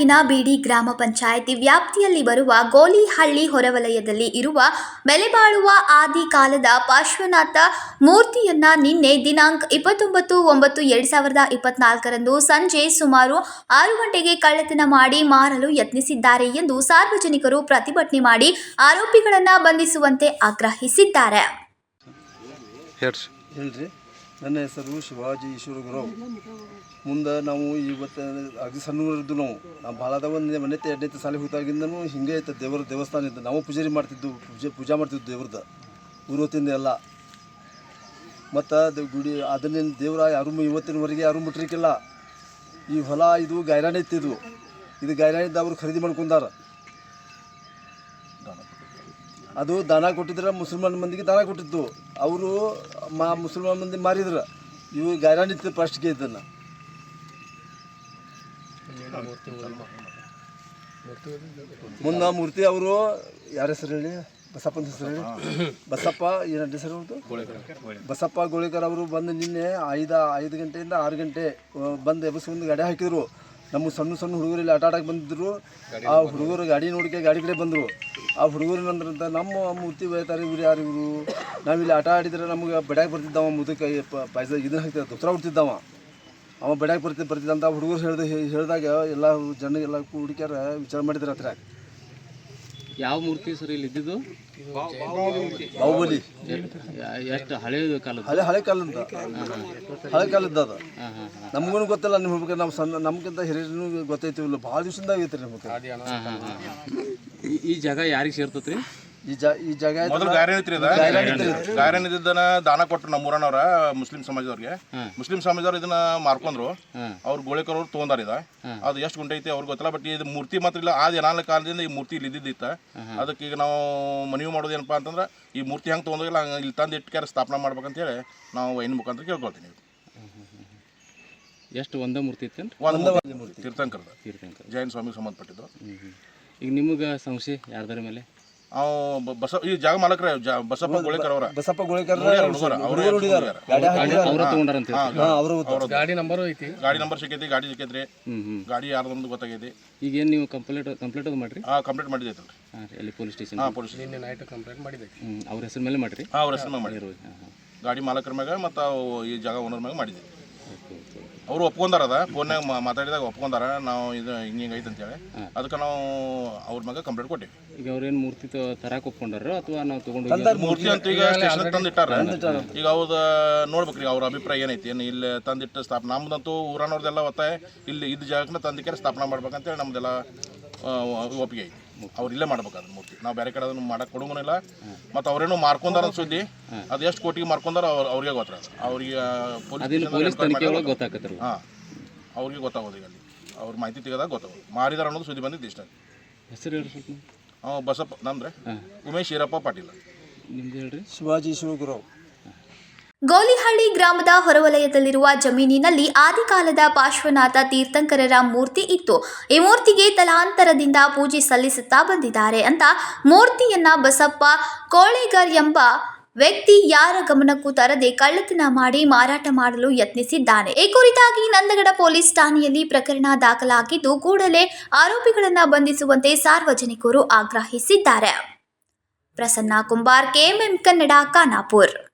ತಾಲೂಕಿನ ಬೀಡಿ ಗ್ರಾಮ ಪಂಚಾಯಿತಿ ವ್ಯಾಪ್ತಿಯಲ್ಲಿ ಬರುವ ಗೋಲಿಹಳ್ಳಿ ಹೊರವಲಯದಲ್ಲಿ ಇರುವ ಬೆಲೆಬಾಳುವ ಆದಿ ಕಾಲದ ಪಾರ್ಶ್ವನಾಥ ಮೂರ್ತಿಯನ್ನ ನಿನ್ನೆ ದಿನಾಂಕ ಇಪ್ಪತ್ತೊಂಬತ್ತು ಒಂಬತ್ತು ಎರಡ್ ಸಾವಿರದ ಇಪ್ಪತ್ನಾಲ್ಕರಂದು ಸಂಜೆ ಸುಮಾರು ಆರು ಗಂಟೆಗೆ ಕಳ್ಳತನ ಮಾಡಿ ಮಾರಲು ಯತ್ನಿಸಿದ್ದಾರೆ ಎಂದು ಸಾರ್ವಜನಿಕರು ಪ್ರತಿಭಟನೆ ಮಾಡಿ ಆರೋಪಿಗಳನ್ನ ಬಂಧಿಸುವಂತೆ ಆಗ್ರಹಿಸಿದ್ದಾರೆ. ನನ್ನ ಹೆಸರು ಶಿವಾಜಿ ಈಶ್ವರಗುರು. ಮುಂದೆ ನಾವು ಇವತ್ತು ಅಗದಿ ಸಣ್ಣವರಿದ್ದು ನಾವು. ನಾವು ಭಾಳದ ಒಂದು ಮನೆತೆ ಎರಡನೇ ಸಾಲಿ ಹೋಗ್ತಾಗಿಂದನೂ ಹಿಂಗೆ ಐತೆ ದೇವರ ದೇವಸ್ಥಾನ ಇದ್ದು ನಾವು ಪೂಜಾರಿ ಮಾಡ್ತಿದ್ದು, ಪೂಜೆ ಪೂಜಾ ಮಾಡ್ತಿದ್ದು ದೇವ್ರದ್ದು ಊರೊತ್ತಿಂದ ಎಲ್ಲ. ಮತ್ತು ಅದು ಗುಡಿ ಅದನ್ನೇನು ದೇವ್ರ ಯಾರು ಇವತ್ತಿನವರೆಗೆ ಯಾರು ಮುಟ್ರಿಕ್ಕಿಲ್ಲ ಈ ಹೊಲ ಇದು ಗೈರಾಣಿ ಇತ್ತಿದ್ವು ಇದು. ಗೈರಾಣಿದ್ದು ಅವರು ಖರೀದಿ ಮಾಡ್ಕೊಂಡಾರ. ಅದು ದಾನ ಕೊಟ್ಟಿದ್ರೆ ಮುಸಲ್ಮಾನ್ ಮಂದಿಗೆ ದಾನ ಕೊಟ್ಟಿದ್ದು ಅವರು ಮಾ ಮುಸಲ್ಮಾನ್ ಮಂದಿ ಮಾರಿದ್ರು. ಇವು ಫಸ್ಟ್ ಫಸ್ಟ್ಗೆ ಇದನ್ನು. ಮುಂದೆ ಮೂರ್ತಿ ಅವರು, ಯಾರ ಹೆಸರು ಹೇಳಿ? ಬಸಪ್ಪನ ಹೆಸರು ಹೇಳಿ? ಬಸಪ್ಪ ಏನಂತ ಹೆಸರು ಅವ್ರದ್ದು ಬಸಪ್ಪ ಗೋಳಿಕರ್ ಅವರು ಬಂದು ನಿನ್ನೆ ಐದು ಐದು ಗಂಟೆಯಿಂದ ಆರು ಗಂಟೆ ಬಂದು ಎಬ್ಬಿಸ್ಕೊಂಡು ಗಾಡಿ ಹಾಕಿದ್ರು. ನಮ್ಮ ಸಣ್ಣ ಸಣ್ಣ ಹುಡುಗರು ಇಲ್ಲಿ ಆಟ ಆಡಕ್ಕೆ ಬಂದಿದ್ರು. ಆ ಹುಡುಗರು ಗಾಡಿ ನೋಡಿಕೆ ಗಾಡಿ ಕಡೆ ಬಂದರು. ಆ ಹುಡುಗರು ಅಂದ್ರಂತ ನಮ್ಮ ಮೂರ್ತಿ ಬೈತಾರೆ, ಇವ್ರು ಯಾರು ಇವರು? ನಾವಿಲ್ಲಿ ಆಟ ಆಡಿದ್ರೆ ನಮಗೆ ಬಡ್ಯಾಗ ಬರ್ತಿದ್ದವ ಮುದಕ್ಕೆ ಪೈಸ ಇದನ್ನ ಹಾಕ್ತಿದ್ದ ದೊತ್ರ ಹುಡ್ತಿದ್ದವ. ಅವ ಬಡ್ಯಾಗ ಬರ್ತಿ, ಬರ್ತಿದ್ದ ಅಂತ ಹುಡುಗರು ಹೇಳ್ದ, ಹೇಳಿದಾಗ ಎಲ್ಲ ಜನ ಎಲ್ಲ ಹುಡುಕ್ಯಾರ, ವಿಚಾರ ಮಾಡಿದ್ರು ಹತ್ರ ಯಾವ ಮೂರ್ತಿ ಸರ್ ಇಲ್ಲಿ ಇದ್ದಿದ್ದು? ಬಾಹುಬಲಿ. ಎಷ್ಟು ಹಳೆಯ ಕಾಲ ಹಳೆ ಹಳೆ ಕಾಲದ ಹಳೆ ಕಾಲದ ಅದು. ನಮ್ಗೂ ಗೊತ್ತಿಲ್ಲ ನಿಮ್ಮ ಹುಡುಗ ನಾವು ಸಣ್ಣ ನಮ್ಗಿಂತ ಹಿರಿಯರು ಗೊತ್ತೈತಿ ಇಲ್ಲ ಭಾಳ ದಿವಸದಿಂದ ಆಗೈತೆ ರೀ ನಮಗೆ. ಈ- ಜಾಗ ಯಾರಿಗೆ ಸೇರ್ತತ್ರಿ ರೀ? ಈ ಜ ಈ ಜಾಗ ಮೊದಲು ಐತ್ರಿ ಅದ? ಗಾಯನ ಇದ್ದನ ದಾನ ಕೊಟ್ರು ನಮ್ಮ ಊರನವ್ರ ಮುಸ್ಲಿಂ ಸಮಾಜದವ್ರಿಗೆ. ಮುಸ್ಲಿಂ ಸಮಾಜದವ್ರು ಇದನ್ನ ಮಾರ್ಕೊಂಡ್ರು. ಅವ್ರು ಗೋಳಿಕರ್ ಅವ್ರು ತಗೊಂಡಾರ ಇದ. ಅದು ಎಷ್ಟು ಗುಂಟೆ ಐತಿ ಅವ್ರಿಗೆ ಗೊತ್ತಿಲ್ಲ ಬಟ್ ಇದು ಮೂರ್ತಿ ಮಾತ್ರ ಇಲ್ಲ ಆದ ಏನಾಲ ಕಾಲದಿಂದ ಈ ಮೂರ್ತಿ ಇಲ್ಲಿ ಇದ್ದಿದ್ದಿತ್ತ. ಅದಕ್ಕೆ ಈಗ ನಾವು ಮನವಿ ಮಾಡೋದು ಏನಪ್ಪಾ ಅಂತಂದ್ರೆ ಈ ಮೂರ್ತಿ ಹೆಂಗೆ ತೊಗೊಂಡೋಗಿಲ್ಲ ಹಂಗೆ ಇಲ್ಲಿ ತಂದು ಇಟ್ಕ್ಯಾರ ಸ್ಥಾಪನೆ ಮಾಡ್ಬೇಕಂತ ಹೇಳಿ ನಾವು ವೈನ್ ಮುಖಾಂತರ ಕೇಳ್ಕೊಳ್ತೀನಿ ಎಷ್ಟು ಒಂದೇ ಮೂರ್ತಿ ಇತ್ತೇನು ಒಂದು ತೀರ್ಥಂಕರದ. ತೀರ್ಥಂಕರ ಜೈನ ಸ್ವಾಮಿಗೆ ಸಂಬಂಧಪಟ್ಟಿದ್ದು. ಈಗ ನಿಮಗೆ ಸಂಶಯ ಯಾರ್ದಾರ ಮೇಲೆ? ಅವು ಬಸ ಈ ಜಾಗ ಮಾಲಕರ ಬಸಪ್ಪ ಗೋಳಿಕರ್ ಅವರ. ಬಸಪ್ಪ ಗೋಳಿಕರ್ ಅವ್ರ ತಗೊಂಡಾರಂತ ಹಾಂ ಅವರು ಗಾಡಿ ನಂಬರ್ ಐತಿ? ಗಾಡಿ ನಂಬರ್ ಸಿಕ್ಕೈತಿ ಗಾಡಿ ಸಿಕ್ಕೈತ್ರಿ. ಗಾಡಿ ಯಾರ್ದೊಂದು ಗೊತ್ತಾಗೈತಿ. ಈಗ ಏನು ನೀವು ಕಂಪ್ಲೇಂಟ್ ಕಂಪ್ಲೇಂಟ್ ಅದು ಮಾಡ್ರಿ? ಹಾಂ ಕಂಪ್ಲೀಟ್ ಮಾಡಿದೈತಲ್ರಿ ಹಾಂ ಅಲ್ಲಿ ಪೊಲೀಸ್ ಸ್ಟೇಷನ್. ಹಾಂ ಪೊಲೀಸ್ ಹ್ಞೂ ಅವ್ರ ಹೆಸರು ಮೇಲೆ ಮಾಡ್ರಿ? ಹಾಂ ಅವ್ರ ಹೆಸರು ಮಾಡಿ ಹಾಂ ಹಾಂ. ಗಾಡಿ ಮಾಲಕರ ಮ್ಯಾಗ ಮತ್ತು ಈ ಜಾಗ ಓನರ್ ಮ್ಯಾಗ ಓಕೆ ಅವರು ಒಪ್ಕೊಂಡಾರ ಅದ ಫೋನ್ಯಾಗ ಮಾತಾಡಿದಾಗ ಒಪ್ಕೊಂಡಾರ? ನಾವು ಇದು ಹಿಂಗೆ ಹಿಂಗೆ ಐತೆ ಅಂತೇಳಿ. ಅದಕ್ಕೆ ನಾವು ಅವ್ರ ಮಗ ಕಂಪ್ಲೇಂಟ್ ಕೊಟ್ಟಿವಿ. ಈಗ ಅವ್ರೇನು ಮೂರ್ತಿ ತರಕ್ ಒಪ್ಕೊಂಡಾರ ಅಥವಾ ನಾವು ತೊಗೊಂಡು ಮೂರ್ತಿ ಅಂತ ಈಗ ಸ್ಟೇಷನ್ ತಂದಿಟ್ಟಾರ. ಈಗ ಅವ್ದ ನೋಡ್ಬೇಕ್ರಿ ಅವ್ರ ಅಭಿಪ್ರಾಯ ಏನೈತಿ? ಏನು ಇಲ್ಲಿ ತಂದಿಟ್ಟು ಸ್ಥಾಪನೆ ನಮ್ದಂತೂ ಊರನವ್ರದ್ದೆಲ್ಲ ಒತ್ತಾಯ ಇಲ್ಲಿ ಇದ್ದ ಜಾಗಕ್ಕೆ ತಂದಿಕ್ಕೆ ಸ್ಥಾಪನೆ ಮಾಡ್ಬೇಕಂತೇಳಿ ನಮ್ದೆಲ್ಲ ಒಪ್ಪಿಗೆ ಐತಿ. ಅವ್ರು ಇಲ್ಲೇ ಮಾಡ್ಬೇಕಾದ್ರೆ ಮೂರ್ತಿ. ನಾವು ಬೇರೆ ಕಡೆ ಅದನ್ನು ಮಾಡಕ್ ಕೊಡಂಗಿಲ್ಲ ಮತ್ತು ಅವ್ರೇನೋ ಮಾರ್ಕೊಂಡಾರ ಸುದ್ದಿ ಅದು ಎಷ್ಟು ಕೋಟಿಗೆ ಮಾರ್ಕೊಂಡಾರ ಅವ್ರು ಅವ್ರಿಗೆ ಗೊತ್ತಾರ ಅವ್ರಿಗೆ ಪೊಲೀಸ್ ಹಾಂ. ಅವ್ರಿಗೆ ಗೊತ್ತಾಗೋದು ಈಗ ಅಲ್ಲಿ. ಅವ್ರ ಮಾಹಿತಿ ತೆಗೆದಾಗ ಗೊತ್ತಾಗೋದು. ಮಾರಿದಾರ ಅನ್ನೋದು ಸುದ್ದಿ ಬಂದಿದ್ದು ಇಷ್ಟ. ಹೆಸರು ಬಸಪ್ಪ ನಂದ್ರೆ? ಉಮೇಶ್ ಈರಪ್ಪ ಪಾಟೀಲ್. ನಿಮ್ದು ಹೇಳ್ರಿ. ಶಿವಾಜಿ ಶಿವಗುರು. ಗೋಲಿಹಳ್ಳಿ ಗ್ರಾಮದ ಹೊರವಲಯದಲ್ಲಿರುವ ಜಮೀನಿನಲ್ಲಿ ಆದಿಕಾಲದ ಪಾರ್ಶ್ವನಾಥ ತೀರ್ಥಂಕರರ ಮೂರ್ತಿ ಇತ್ತು. ಈ ಮೂರ್ತಿಗೆ ತಲಾಂತರದಿಂದ ಪೂಜೆ ಸಲ್ಲಿಸುತ್ತಾ ಬಂದಿದ್ದಾರೆ ಅಂತ ಮೂರ್ತಿಯನ್ನ ಬಸಪ್ಪ ಕೋಳೆಗರ್ ಎಂಬ ವ್ಯಕ್ತಿ ಯಾರ ಗಮನಕ್ಕೂ ತರದೆ ಕಳ್ಳತನ ಮಾಡಿ ಮಾರಾಟ ಮಾಡಲು ಯತ್ನಿಸಿದ್ದಾನೆ. ಈ ಕುರಿತಾಗಿ ನಂದಗಡ ಪೊಲೀಸ್ ಠಾಣೆಯಲ್ಲಿ ಪ್ರಕರಣ ದಾಖಲಾಗಿದ್ದು ಕೂಡಲೇ ಆರೋಪಿಗಳನ್ನು ಬಂಧಿಸುವಂತೆ ಸಾರ್ವಜನಿಕರು ಆಗ್ರಹಿಸಿದ್ದಾರೆ. ಪ್ರಸನ್ನ ಕುಂಬಾರ್, ಕೆಎಂಎಂ ಕನ್ನಡ, ಖಾನಾಪುರ್.